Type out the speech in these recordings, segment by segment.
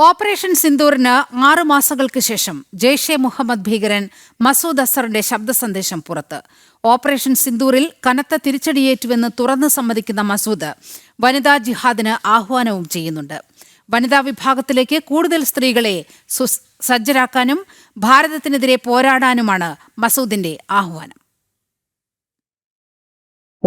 Operation സിന്ദൂറിന് ആറു മാസങ്ങൾക്ക് ശേഷം ജെയ്ഷെ മുഹമ്മദ് ഭീകരൻ മസൂദ് അസറിന്റെ ശബ്ദ സന്ദേശം പുറത്ത്. ഓപ്പറേഷൻ സിന്ദൂറിൽ കനത്ത തിരിച്ചടിയേറ്റുവെന്ന് തുറന്നു സമ്മതിക്കുന്ന മസൂദ് വനിതാ ജിഹാദിന് ആഹ്വാനവും ചെയ്യുന്നുണ്ട്. വനിതാ വിഭാഗത്തിലേക്ക് കൂടുതൽ സ്ത്രീകളെ സജ്ജരാക്കാനും ഭാരതത്തിനെതിരെ പോരാടാനുമാണ് മസൂദിന്റെ ആഹ്വാനം.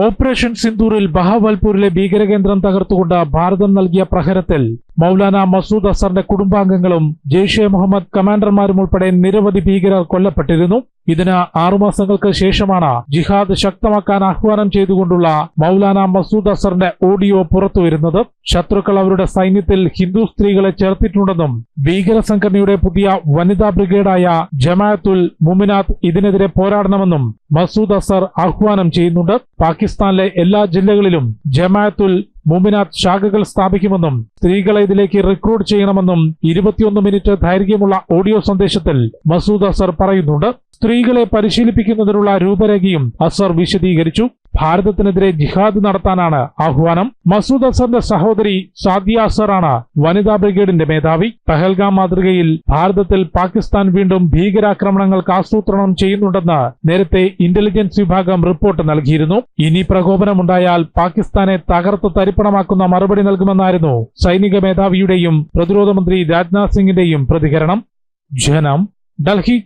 ഓപ്പറേഷൻ സിന്ദൂറിൽ ബഹാവൽപൂരിലെ ഭീകരകേന്ദ്രം തകർത്തുകൊണ്ട് ഭാരതം നൽകിയ പ്രഹരത്തിൽ മൗലാന മസൂദ് അസറിന്റെ കുടുംബാംഗങ്ങളും ജെയ്ഷെ മുഹമ്മദ് കമാൻഡർമാരും ഉൾപ്പെടെ നിരവധി ഭീകരർ കൊല്ലപ്പെട്ടിരുന്നു. ഇതിന് ആറുമാസങ്ങൾക്ക് ശേഷമാണ് ജിഹാദ് ശക്തമാക്കാൻ ആഹ്വാനം ചെയ്തുകൊണ്ടുള്ള മൗലാന മസൂദ് അസറിന്റെ ഓഡിയോ പുറത്തുവരുന്നത്. ശത്രുക്കൾ അവരുടെ സൈന്യത്തിൽ ഹിന്ദു സ്ത്രീകളെ ചേർത്തിട്ടുണ്ടെന്നും ഭീകര സംഘടനയുടെ പുതിയ വനിതാ ബ്രിഗേഡായ ജമാഅത്തുൽ മുമിനാത്ത് ഇതിനെതിരെ പോരാടണമെന്നും മസൂദ് അസർ ആഹ്വാനം ചെയ്യുന്നുണ്ട്. പാകിസ്ഥാനിലെ എല്ലാ ജില്ലകളിലും ജമാഅത്തുൽ മുമിനാത്ത് ശാഖകൾ സ്ഥാപിക്കുമെന്നും സ്ത്രീകളെ ഇതിലേക്ക് റിക്രൂട്ട് ചെയ്യണമെന്നും ഇരുപത്തിയൊന്ന് മിനിറ്റ് ദൈർഘ്യമുള്ള ഓഡിയോ സന്ദേശത്തിൽ മസൂദ് അസർ പറയുന്നുണ്ട്. സ്ത്രീകളെ പരിശീലിപ്പിക്കുന്നതിനുള്ള രൂപരേഖയും അസർ വിശദീകരിച്ചു. ഭാരതത്തിനെതിരെ ജിഹാദ് നടത്താനാണ് ആഹ്വാനം. മസൂദ് അസറിന്റെ സഹോദരി സാദിയ അസറാണ് വനിതാ ബ്രിഗേഡിന്റെ മേധാവി. പഹൽഗാം മാതൃകയിൽ ഭാരതത്തിൽ പാകിസ്ഥാൻ വീണ്ടും ഭീകരാക്രമണങ്ങൾക്ക് ആസൂത്രണം ചെയ്യുന്നുണ്ടെന്ന് നേരത്തെ ഇന്റലിജൻസ് വിഭാഗം റിപ്പോർട്ട് നൽകിയിരുന്നു. ഇനി പ്രകോപനമുണ്ടായാൽ പാകിസ്ഥാനെ തകർത്ത് തരിപ്പണമാക്കുന്ന മറുപടി നൽകുമെന്നായിരുന്നു സൈനിക മേധാവിയുടെയും പ്രതിരോധ മന്ത്രി രാജ്നാഥ് സിംഗിന്റെയും പ്രതികരണം. ജനം ഡൽഹി